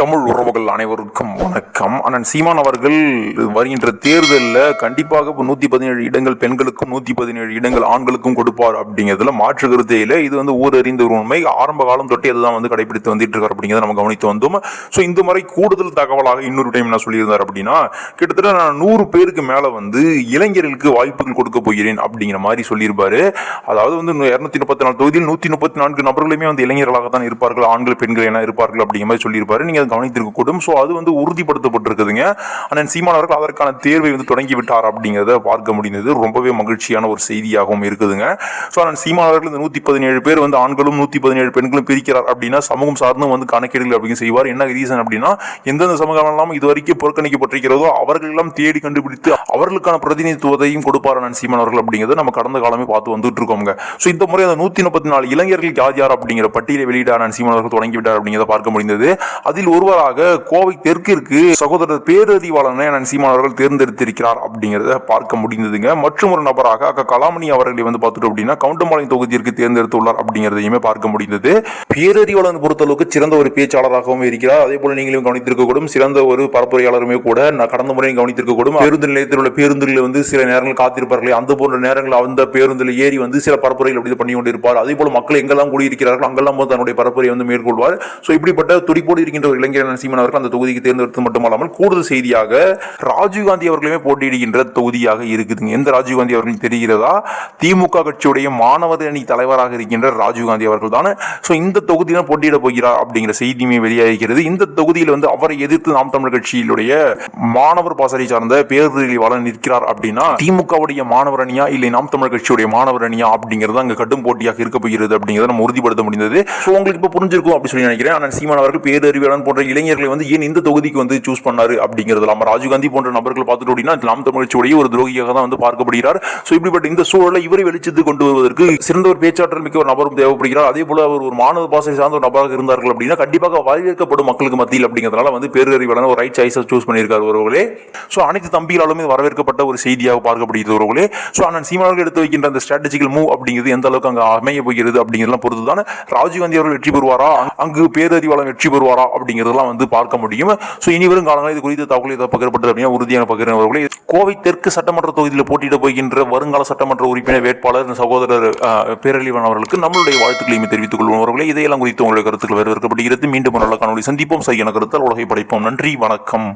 தமிழ் உறவுகள் அனைவருக்கும் வணக்கம். அண்ணன் சீமான் அவர்கள் வருகின்ற தேர்தலில் கண்டிப்பாக இப்போ நூற்றி பதினேழு இடங்கள் பெண்களுக்கும் நூற்றி பதினேழு இடங்கள் ஆண்களுக்கும் கொடுப்பார் அப்படிங்கிறதுல மாற்று கருத்தையில் இது வந்து ஊரறிந்த ஒரு உண்மை. ஆரம்ப காலம் தொட்டி அதுதான் வந்து கடைபிடித்து வந்துட்டு இருக்கார் அப்படிங்கிறத நம்ம கவனித்து வந்தோம். ஸோ இந்த முறை கூடுதல் தகவலாக இன்னொரு டைம் என்ன சொல்லியிருந்தார் அப்படின்னா கிட்டத்தட்ட நான் நூறு பேருக்கு மேலே வந்து இளைஞர்களுக்கு வாய்ப்புகள் கொடுக்க போகிறேன் அப்படிங்கிற மாதிரி சொல்லியிருப்பாரு. அதாவது வந்து இரநூத்தி முப்பத்தி நாலு தொகுதியில் நூற்றி முப்பத்தி நான்கு நபர்களுமே வந்து இளைஞர்களாக தான் இருப்பார்கள் ஆண்கள் பெண்கள் என இருப்பார்கள் அப்படிங்கிற மாதிரி சொல்லியிருப்பாரு. நீங்க கவனித்திருக்கக்கூடும். ஸோ அது வந்து உறுதிப்படுத்தப்பட்டிருக்குதுங்க. அண்ணன் சீமான் அவர்கள் அதற்கான தேர்வை வந்து தொடங்கி விட்டார் அப்படிங்கிறத பார்க்க முடிந்தது. ரொம்பவே மகிழ்ச்சியான ஒரு செய்தியாகவும் இருக்குதுங்க. ஸோ அண்ணன் சீமான் அவர்கள் இந்த நூற்றி பதினேழு பேர் வந்து ஆண்களும் நூற்றி பதினேழு பெண்களும் பிரிக்கிறார் அப்படின்னா சமூகம் சார்ந்தும் வந்து கணக்கீடுகள் அப்படின்னு செய்வார். என்ன ரீசன் அப்படின்னா எந்தெந்த சமூகம் எல்லாம் இதுவரைக்கும் புறக்கணிக்கப்பட்டிருக்கிறதோ அவர்கள் எல்லாம் தேடி கண்டுபிடித்து அவர்களுக்கான பிரதிநிதித்துவத்தையும் கொடுப்பார் அண்ணன் சீமான் அவர்கள் அப்படிங்கிறத நம்ம கடந்த காலமே பார்த்து வந்துட்டு இருக்கோங்க ஸோ இந்த முறை அந்த நூற்றி முப்பத்தி நாலு இளைஞர்கள் யார் யார் அப்படிங்கிற பட்டியலை வெளியிட அண்ணன் சீமான் அவர்கள் தொடங்கிவிட்டார் அப்படிங்கிறத பார்க்க முடிந்தது. அதில் ஒருவராக கோவை தெற்கிற்கு சகோதரர் பேரறிவாளனை அண்ணன் சீமான் அவர்கள் தேர்ந்தெடுத்திருக்கிறார் அப்படிங்கிறத பார்க்க முடிந்ததுங்க. மற்றும் ஒரு நபராக அக்கா கலாமணி அவர்களை வந்து பார்த்துட்டோம் அப்படின்னா கவுண்டம்பாளையம் தொகுதியிற்கு தேர்ந்தெடுத்துள்ளார் அப்படிங்கிறதையுமே பார்க்க முடிந்தது. பேரறிவாளன் பொறுத்தளவுக்கு சிறந்த ஒரு பேச்சாளராகவும் இருக்கிறார். அதே போல நீங்களும் கவனித்திருக்கக்கூடும் சிறந்த ஒரு பரப்புரையாளருமே கூட நான் கடந்த முறையும் கவனித்திருக்கக்கூடும். பேருந்து நிலையத்தில் உள்ள பேருந்துகளில் வந்து சில நேரங்கள் காத்திருப்பார்களே அந்த போன்ற நேரங்கள் அந்த பேருந்தில் ஏறி வந்து சில பரப்புரைகள் அப்படி பண்ணி கொண்டிருப்பார். அதே போல மக்கள் எங்கெல்லாம் கூடியிருக்கிறார்கள் அங்கெல்லாம் வந்து தன்னுடைய பரப்புரையை வந்து மேற்கொள்வார். ஸோ இப்படிப்பட்ட துடிப்போடு இருக்கின்ற ஒரு இளைஞர் சீமன் அவர்கள் அந்த தொகுதிக்கு தேர்ந்தெடுத்து மட்டுமல்லாமல் கூடுதல் செய்தியாக ராஜீவ்காந்தி அவர்களுமே போட்டியிடுகின்ற தொகுதியாக இருக்குதுங்க. எந்த ராஜீவ்காந்தி அவர்கள் தெரிகிறதா? திமுக கட்சியுடைய மாணவர் அணி தலைவராக இருக்கின்ற ராஜீவ்காந்தி அவர்கள் தானே. ஸோ இந்த தொகுதியில் போட்டியிட போகிறார் அப்படிங்கிற செய்தியுமே வெளியாகிறது. இந்த தொகுதியில் வந்து அவரை எதிர்த்து நாம் தமிழர் கட்சியிலுடைய மாணவர் பாசறை சார்ந்த பேரறிவாளர் நிற்கிறார் அப்படின்னா திமுகவுடைய மாணவர் அணியா இல்லை நாம் தமிழர் கட்சியுடைய மாணவர் அணியா அப்படிங்கிறது அங்க கடும் போட்டியாக இருக்க போகிறது அப்படிங்கிறத நம்ம உறுதிப்படுத்த முடிந்தது. ஸோ உங்களுக்கு இப்போ புரிஞ்சிருக்கும் அப்படின்னு சொல்லி நினைக்கிறேன். ஆனால் சீமான் அவர்கள் பேரறிவாளன் போன்ற இளைஞர்களை வந்து ஏன் இந்த தொகுதிக்கு வந்து சூஸ் பண்ணாரு அப்படிங்கிறது நம்ம ராஜீவ்காந்தி போன்ற நபர்கள் பார்த்துட்டு அப்படின்னா நாம் தமிழ்ச்சியுடைய ஒரு துரோகியாக தான் வந்து பார்க்கப்படுகிறார். ஸோ இப்படிப்பட்ட இந்த சூழலை இவரை வெளிச்சத்து கொண்டு வருவதற்கு சிறந்த ஒரு பேச்சாற்றல் மிக்க ஒரு நபரும் தேவைப்படுகிறார். அதே போல அவர் ஒரு மாணவ பாசை சார்ந்த ஒரு நபராக இருந்தார்கள் அப்படின்னா கண்டிப்பாக வரவேற்கப்படும் மக்களுக்கு மத்தியில் அப்படிங்கிறதுனால வந்து பேரறிவாளன் ஒரு ரைட் சாய்ஸை சூஸ் பண்ணியிருக்கார் ஒருவர்களே. ஸோ அனைத்து தம்பிகளாலுமே வரவேற்கப்பட்ட ஒரு செய்தியாக பார்க்கப்படுகிறது ஒருவர்களே. ஸோ அண்ணன் சீமானவர்கள் எடுத்து வைக்கின்ற அந்த ஸ்ட்ராட்டஜிக்கல் மூவ் அப்படிங்கிறது எந்த அளவுக்கு அங்கே அமைய போகிறது அப்படிங்கிறதுலாம் பொறுத்து தான் ராஜீவ்காந்தி அவர்கள் வெற்றி பெறுவாரா? அங்கு பேரறிவாளன் வெற்றி பெறுவாரா அப்படிங்கிறதெல்லாம் வந்து பார்க்க முடியும். ஸோ இனி வரும் காலங்களில் இது குறித்து தகவல் ஏதாவது பகிரப்பட்டது அப்படின்னா உறுதியான பகிர்ந்தவர்களே கோவை தெற்கு சட்டமன்ற தொகுதியில் போட்டியிட போகின்ற வருங்கால சட்டமன்ற உறுப்பினர் வேட்பாளர் சகோதரர் பேரழிவன் அவர்களுக்கு நம்மளுடைய வாழ்த்துக்களையும் தெரிவித்துக் கொள்வோம் அவர்களே. இதையெல்லாம் குறித்து உங்களுடைய கருத்துக்கள் வரவேற்கப்படுகிறது. மீண்டும் ஒரு நல்ல காணொலி சந்திப்போம். சரியான கருத்தால் உலகை படைப்போம். நன்றி. வணக்கம்.